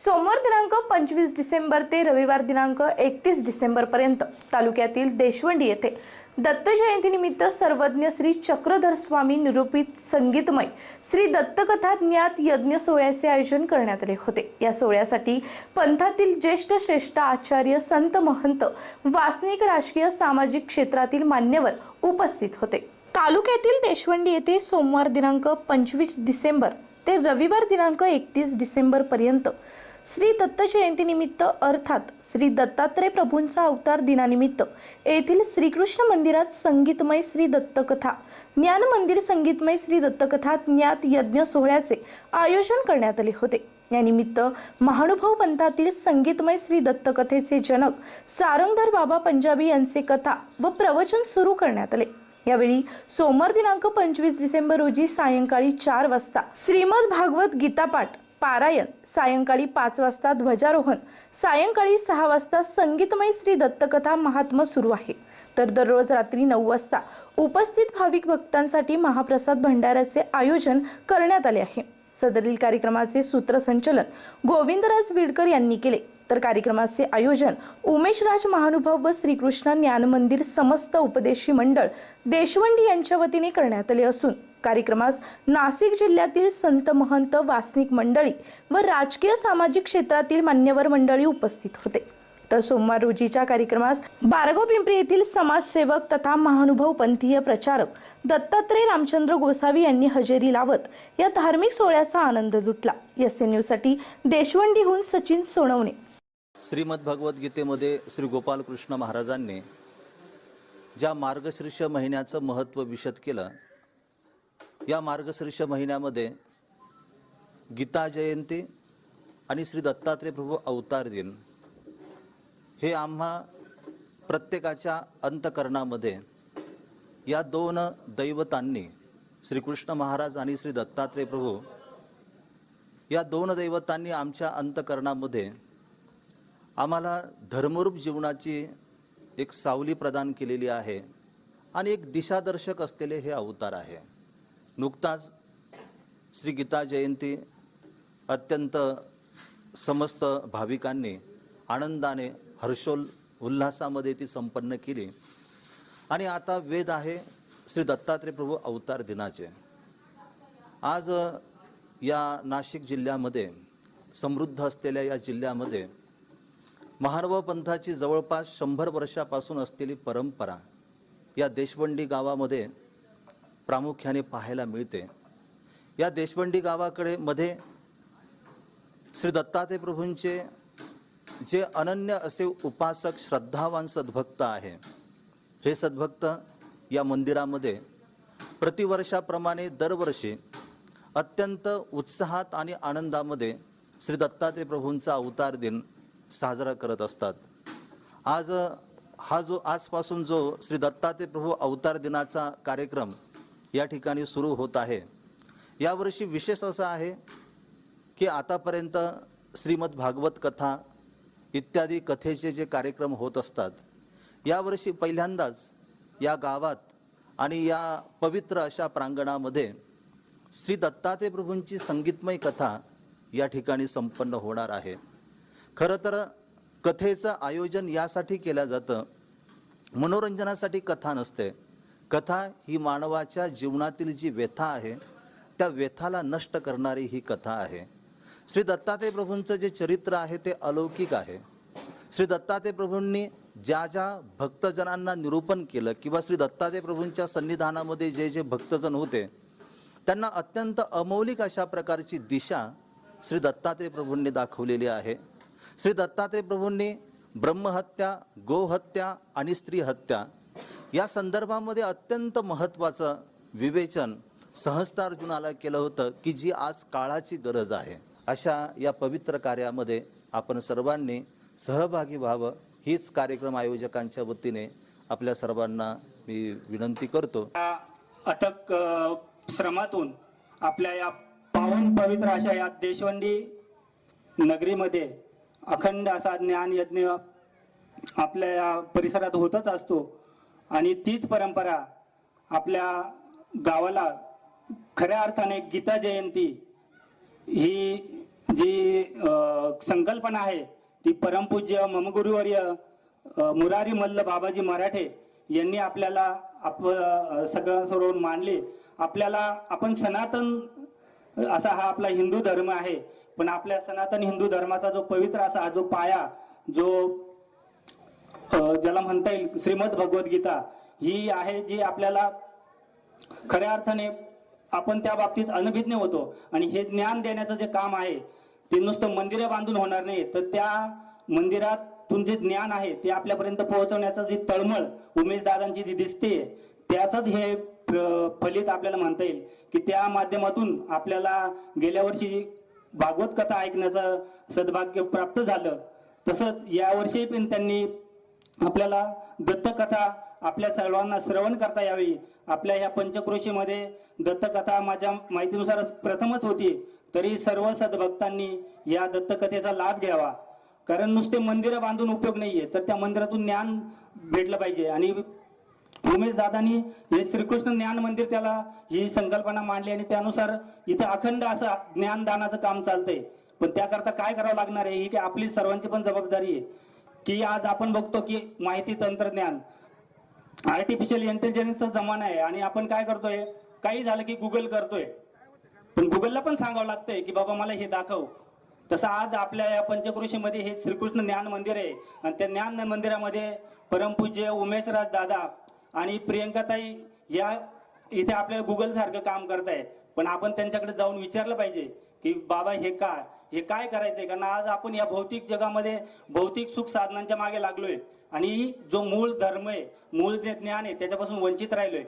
सोमवार दिनांक पंचवीस डिसेंबर ते रविवार दिनांक एकतीस डिसेंबरपर्यंत तालुक्यातील देशवंडी येथे दत्त जयंतीनिमित्त सर्वज्ञ श्री चक्रधर स्वामी निरूपित संगीतमय श्री दत्तकथा ज्ञात यज्ञ सोहळ्याचे आयोजन करण्यात आले होते. या सोहळ्यासाठी पंथातील ज्येष्ठ श्रेष्ठ आचार्य संत महंत वासनिक राजकीय सामाजिक क्षेत्रातील मान्यवर उपस्थित होते. तालुक्यातील देशवंडी येथे सोमवार दिनांक पंचवीस डिसेंबर ते रविवार दिनांक एकतीस डिसेंबरपर्यंत श्री दत्त जयंतीनिमित्त अर्थात श्री दत्तात्रय प्रभूंचा अवतार दिनानिमित्त येथील श्रीकृष्ण मंदिरात संगीतमय श्री दत्तकथा ज्ञान मंदिर संगीतमय श्री दत्तकथा ज्ञात यज्ञ सोहळ्याचे आयोजन करण्यात आले होते. यानिमित्त महानुभाव पंथातील संगीतमय श्री दत्तकथेचे जनक सारंगधर बाबा पंजाबी यांचे कथा व प्रवचन सुरू करण्यात आले. यावेळी सोमवार दिनांक पंचवीस डिसेंबर रोजी सायंकाळी चार वाजता श्रीमद भागवत गीतापाठ पारायण सायंकाळी पाच वाजता ध्वजारोहण सायंकाळी सहा वाजता संगीतमय श्री दत्तकथा महात्मा सुरू आहे. तर दररोज रात्री नऊ वाजता उपस्थित भाविक भक्तांसाठी महाप्रसाद भंडाऱ्याचे आयोजन करण्यात आले आहे. सदरील कार्यक्रमाचे सूत्रसंचलन गोविंदराज विडकर यांनी केले. तर कार्यक्रमाचे आयोजन उमेशराज महानुभाव व श्रीकृष्ण ज्ञान मंदिर समस्त उपदेशी मंडळ देशवंडी यांच्या वतीने करण्यात आले असून कार्यक्रमास नाशिक जिल्ह्यातील संत महंत वासनिक मंडळी व राजकीय सामाजिक क्षेत्रातील मान्यवर मंडळी उपस्थित होते. तर सोमवार रोजीच्या कार्यक्रमास बारगाव पिंपरी येथील समाजसेवक तथा महानुभाव पंथीय प्रचारक दत्तात्रय रामचंद्र गोसावी यांनी हजेरी लावत या धार्मिक सोहळ्याचा आनंद लुटला. एस एन न्यूजसाठी देशवंडीहून सचिन सोनवणे. श्रीमद भगवद्गीतेमध्ये श्री गोपालकृष्ण महाराजांनी ज्या मार्गशीर्ष महिन्याचं महत्त्व विशद केलं या मार्गशीर्ष महिन्यामध्ये गीता जयंती आणि श्री दत्तात्रय प्रभू अवतार दिन हे आम्हा प्रत्येकाच्या अंतकरणामध्ये या दोन दैवतांनी श्रीकृष्ण महाराज आणि श्री दत्तात्रय प्रभू या दोन दैवतांनी आमच्या अंतकरणामध्ये आम्हाला धर्मरूप जीवनाची एक सावली प्रदान केलेली आहे आणि एक दिशादर्शक असलेले हे अवतार आहे. नुकताच श्री गीता जयंती अत्यंत समस्त भाविकांनी आनंदाने हर्षोल उल्हासामध्ये ती संपन्न केली. आणि आता वेद आहे श्री दत्तात्रय प्रभू अवतार दिनाचे. आज या नाशिक जिल्ह्यामध्ये समृद्ध असलेल्या या जिल्ह्यामध्ये महारव पंथाची जवळपास शंभर वर्षापासून असलेली परंपरा या देशबंडी गावामध्ये प्रामुख्याने पाहायला मिळते. या देशबंडी गावाकडे मध्ये श्री दत्तात्रय प्रभूंचे जे अनन्य असे उपासक श्रद्धावान सद्भक्त आहे हे सद्भक्त या मंदिरामध्ये प्रतिवर्षाप्रमाणे दरवर्षी अत्यंत उत्साहात आणि आनंदामध्ये श्री दत्तात्रय प्रभूंचा अवतार दिन साजरा करत असतात. आज हा जो आजपासून जो श्री दत्तात्रय प्रभू अवतार दिनाचा कार्यक्रम या ठिकाणी सुरू होत आहे. यावर्षी विशेष असं आहे की आतापर्यंत श्रीमद भागवत कथा इत्यादी कथेचे जे कार्यक्रम होत असतात यावर्षी पहिल्यांदाच या गावात आणि या पवित्र अशा प्रांगणामध्ये श्री दत्तात्रय प्रभूंची संगीतमय कथा या ठिकाणी संपन्न होणार आहे. खरं तर कथेचं आयोजन यासाठी केलं जातं. मनोरंजनासाठी कथा नसते. कथा ही मानवाच्या जीवनातील जी व्यथा आहे त्या व्यथाला नष्ट करणारी ही कथा आहे. श्री दत्तात्रय प्रभूंचं जे चरित्र आहे ते अलौकिक आहे. श्री दत्तात्रय प्रभूंनी ज्या ज्या भक्तजनांना निरूपण केलं किंवा श्री दत्तात्रय प्रभूंच्या सन्निधानामध्ये जे जे भक्तजन होते त्यांना अत्यंत अमौलिक अशा प्रकारची दिशा श्री दत्तात्रय प्रभूंनी दाखवलेली आहे. श्री दत्तात्रय प्रभूंनी ब्रह्महत्या गोहत्या आणि स्त्रीहत्या या संदर्भामध्ये अत्यंत महत्त्वाचं विवेचन सहस्तार्जुनाला केलं होतं की जी आज काळाची गरज आहे. अशा या पवित्र कार्यामध्ये आपण सर्वांनी सहभागी व्हावं. हीच कार्यक्रम आयोजकांच्या वतीने आपल्या सर्वांना मी विनंती करतो. अथक श्रमातून आपल्या या पावन पवित्र अशा या देशवंडी नगरीमध्ये अखंड असा ज्ञान यज्ञ आपल्या या परिसरात होतच असतो. आणि तीच परंपरा आपल्या गावाला खऱ्या अर्थाने गीता जयंती ही जी संकल्पना आहे ती परमपूज्य ममगुरुवर्य मुरारी मल्ल बाबाजी मराठे यांनी आपल्याला आप सगळ्यांसमोर मांडली. आपल्याला आपण सनातन असा हा आपला हिंदू धर्म आहे पण आपल्या सनातन हिंदू धर्माचा जो पवित्र असा जो पाया जो ज्याला म्हणता येईल श्रीमद भगवद्गीता ही आहे जी आपल्याला खऱ्या अर्थाने आपण त्या बाबतीत अनभिज्ञ होतो. आणि हे ज्ञान देण्याचं जे काम आहे ते नुसतं मंदिरं बांधून होणार नाही. तर त्या मंदिरातून जे ज्ञान आहे ते आपल्यापर्यंत पोहोचवण्याचं जी तळमळ उमेश दादांची जी दिसते त्याचंच हे फलित आपल्याला म्हणता येईल. की त्या माध्यमातून आपल्याला गेल्या वर्षी भागवत कथा ऐकण्याचं सद्भाग्य प्राप्त झालं. तसंच यावर्षी पण त्यांनी आपल्याला दत्तकथा आपल्या सर्वांना श्रवण करता यावी. आपल्या ह्या पंचक्रोशीमध्ये दत्तकथा माझ्या माहितीनुसार प्रथमच होती. तरी सर्व सद्भक्तांनी या दत्तकथेचा लाभ घ्यावा. कारण नुसते मंदिरं बांधून उपयोग नाही आहे तर त्या मंदिरातून ज्ञान भेटलं पाहिजे. आणि उमेश दादानी हे श्रीकृष्ण ज्ञान मंदिर त्याला ही संकल्पना मांडली आणि त्यानुसार इथं अखंड असं ज्ञानदानाचं काम चालतंय. पण त्याकरता काय करावं लागणार आहे ही की आपली सर्वांची पण जबाबदारी आहे. की आज आपण बघतो की माहिती तंत्रज्ञान आर्टिफिशियल इंटेलिजन्सचा जमाना आहे आणि आपण काय करतोय? काही झालं की गुगल करतोय. पण गुगलला पण सांगावं लागतंय की बाबा मला हे दाखव. तसं आज आपल्या या पंचकृषीमध्ये हे श्रीकृष्ण ज्ञान मंदिर आहे आणि त्या ज्ञान मंदिरामध्ये परमपूज्य उमेशराज दादा आणि प्रियंकाताई या इथे आपल्याला गुगल सारखं काम करताय पण आपण त्यांच्याकडे जाऊन विचारलं पाहिजे की बाबा हे का? हे काय करायचंय? कारण आज आपण या भौतिक जगामध्ये भौतिक सुख साधनांच्या मागे लागलोय. आणि जो मूळ धर्म आहे मूळ जे ज्ञान आहे त्याच्यापासून वंचित राहिलोय.